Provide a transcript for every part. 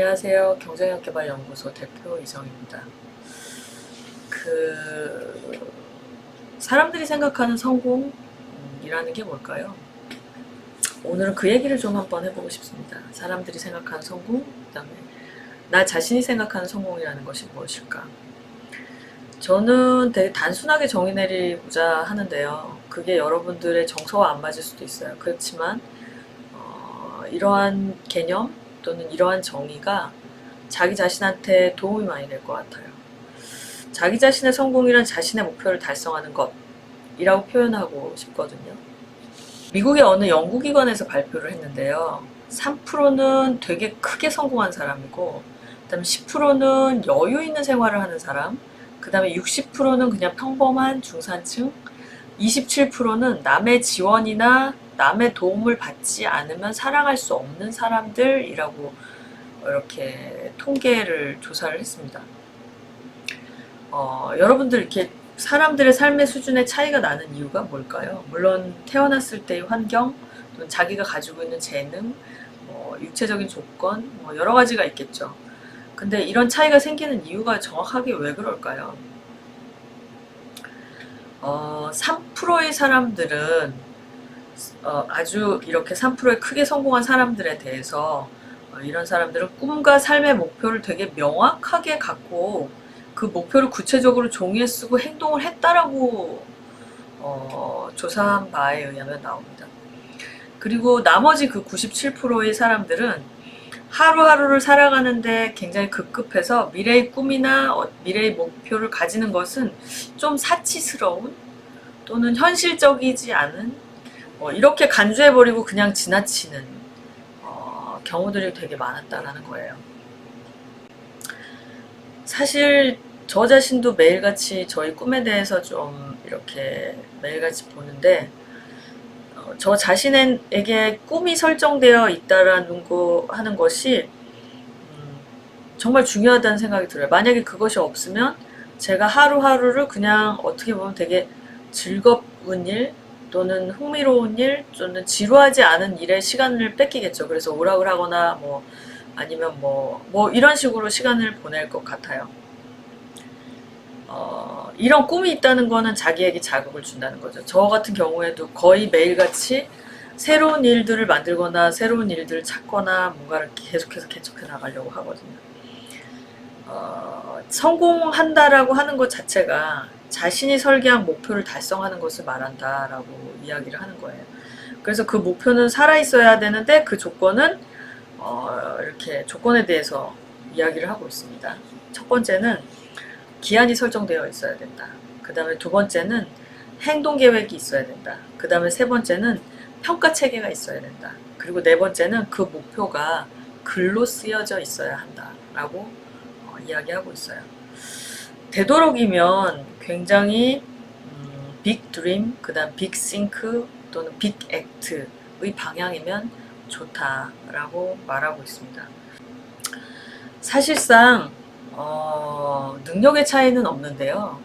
안녕하세요. 경쟁학개발연구소 대표 이정입니다. 그 사람들이 생각하는 성공이라는 게 뭘까요? 오늘은 그 얘기를 좀 한번 해보고 싶습니다. 사람들이 생각하는 성공, 그다음에 나 자신이 생각하는 성공이라는 것이 무엇일까? 저는 되게 단순하게 정의 내리고자 하는데요. 그게 여러분들의 정서와 안 맞을 수도 있어요. 그렇지만 어, 이러한 개념 또는 이러한 정의가 자기 자신한테 도움이 많이 될 것 같아요. 자기 자신의 성공이란 자신의 목표를 달성하는 것이라고 표현하고 싶거든요. 미국의 어느 연구기관에서 발표를 했는데요. 3%는 되게 크게 성공한 사람이고, 그 다음에 10%는 여유 있는 생활을 하는 사람, 그 다음에 60%는 그냥 평범한 중산층, 27%는 남의 지원이나 남의 도움을 받지 않으면 살아갈 수 없는 사람들이라고 이렇게 통계를 조사를 했습니다. 어, 여러분들 이렇게 사람들의 삶의 수준의 차이가 나는 이유가 뭘까요? 물론 태어났을 때의 환경, 또는 자기가 가지고 있는 재능, 뭐 육체적인 조건, 뭐 여러 가지가 있겠죠. 근데 이런 차이가 생기는 이유가 정확하게 왜 그럴까요? 어, 3%의 사람들은 어, 아주 이렇게 3%의 크게 성공한 사람들에 대해서 어, 이런 사람들은 꿈과 삶의 목표를 되게 명확하게 갖고 그 목표를 구체적으로 종이에 쓰고 행동을 했다라고 어, 조사한 바에 의하면 나옵니다. 그리고 나머지 그 97%의 사람들은 하루하루를 살아가는데 굉장히 급급해서 미래의 꿈이나 어, 미래의 목표를 가지는 것은 좀 사치스러운 또는 현실적이지 않은 어, 이렇게 간주해버리고 그냥 지나치는 어, 경우들이 되게 많았다라는 거예요. 사실 저 자신도 매일같이 저희 꿈에 대해서 좀 이렇게 매일같이 보는데 어, 저 자신에게 꿈이 설정되어 있다라는 거 하는 것이 음, 정말 중요하다는 생각이 들어요. 만약에 그것이 없으면 제가 하루하루를 그냥 어떻게 보면 되게 즐거운 일 또는 흥미로운 일 또는 지루하지 않은 일에 시간을 뺏기겠죠. 그래서 오락을 하거나 뭐 아니면 뭐, 뭐 이런 식으로 시간을 보낼 것 같아요. 어, 이런 꿈이 있다는 거는 자기에게 자극을 준다는 거죠. 저 같은 경우에도 거의 매일같이 새로운 일들을 만들거나 새로운 일들을 찾거나 뭔가를 계속해서 개척해 나가려고 하거든요. 어, 성공한다라고 하는 것 자체가 자신이 설계한 목표를 달성하는 것을 말한다라고 이야기를 하는 거예요. 그래서 그 목표는 살아있어야 되는데 그 조건은 어, 이렇게 조건에 대해서 이야기를 하고 있습니다. 첫 번째는 기한이 설정되어 있어야 된다. 그 다음에 두 번째는 행동 계획이 있어야 된다. 그 다음에 세 번째는 평가 체계가 있어야 된다. 그리고 네 번째는 그 목표가 글로 쓰여져 있어야 한다라고 어, 이야기하고 있어요. 되도록이면 굉장히 음, 빅 드림, 그 다음 빅 싱크 또는 빅 액트의 방향이면 좋다라고 말하고 있습니다. 사실상 어, 능력의 차이는 없는데요.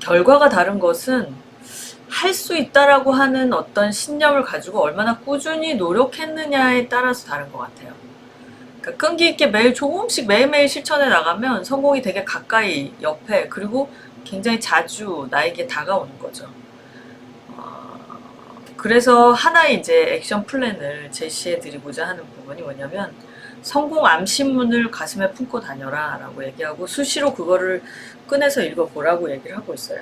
결과가 다른 것은 할 수 있다라고 하는 어떤 신념을 가지고 얼마나 꾸준히 노력했느냐에 따라서 다른 것 같아요. 그러니까 끈기 있게 매일 조금씩 매일매일 실천해 나가면 성공이 되게 가까이 옆에 그리고 굉장히 자주 나에게 다가오는 거죠. 어, 그래서 하나의 이제 액션 플랜을 제시해 드리고자 하는 부분이 뭐냐면 성공 암신문을 가슴에 품고 다녀라 라고 얘기하고 수시로 그거를 꺼내서 읽어보라고 얘기를 하고 있어요.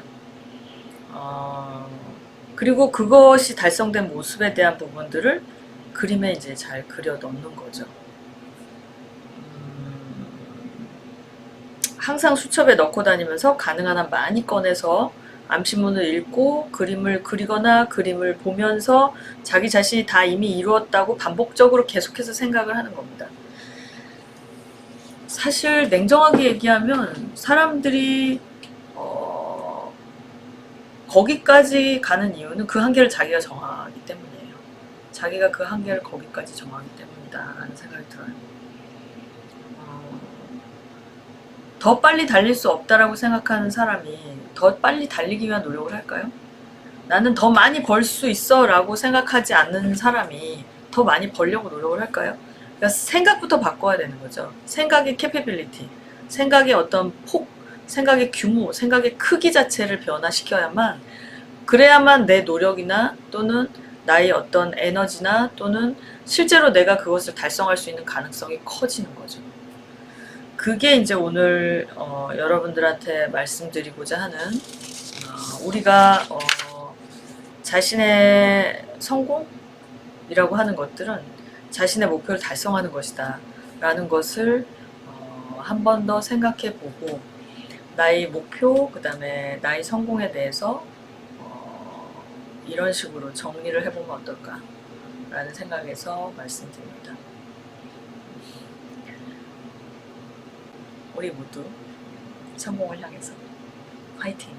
어, 그리고 그것이 달성된 모습에 대한 부분들을 그림에 이제 잘 그려 넣는 거죠. 항상 수첩에 넣고 다니면서 가능한 한 많이 꺼내서 암시문을 읽고 그림을 그리거나 그림을 보면서 자기 자신이 다 이미 이루었다고 반복적으로 계속해서 생각을 하는 겁니다. 사실 냉정하게 얘기하면 사람들이 어, 거기까지 가는 이유는 그 한계를 자기가 정하기 때문이에요. 자기가 그 한계를 거기까지 정하기 때문이다라는 생각이 들어요. 어, 더 빨리 달릴 수 없다라고 생각하는 사람이 더 빨리 달리기 위한 노력을 할까요? 나는 더 많이 벌 수 있어 라고 생각하지 않는 사람이 더 많이 벌려고 노력을 할까요? 그러니까 생각부터 바꿔야 되는 거죠. 생각의 캐피빌리티, 생각의 어떤 폭, 생각의 규모, 생각의 크기 자체를 변화시켜야만 그래야만 내 노력이나 또는 나의 어떤 에너지나 또는 실제로 내가 그것을 달성할 수 있는 가능성이 커지는 거죠. 그게 이제 오늘 어, 여러분들한테 말씀드리고자 하는 어, 우리가 어, 자신의 성공이라고 하는 것들은 자신의 목표를 달성하는 것이다 라는 것을 어, 한 번 더 생각해 보고 나의 목표 그 다음에 나의 성공에 대해서 어, 이런 식으로 정리를 해보면 어떨까 라는 생각에서 말씀드립니다. 우리 모두 성공을 향해서 화이팅!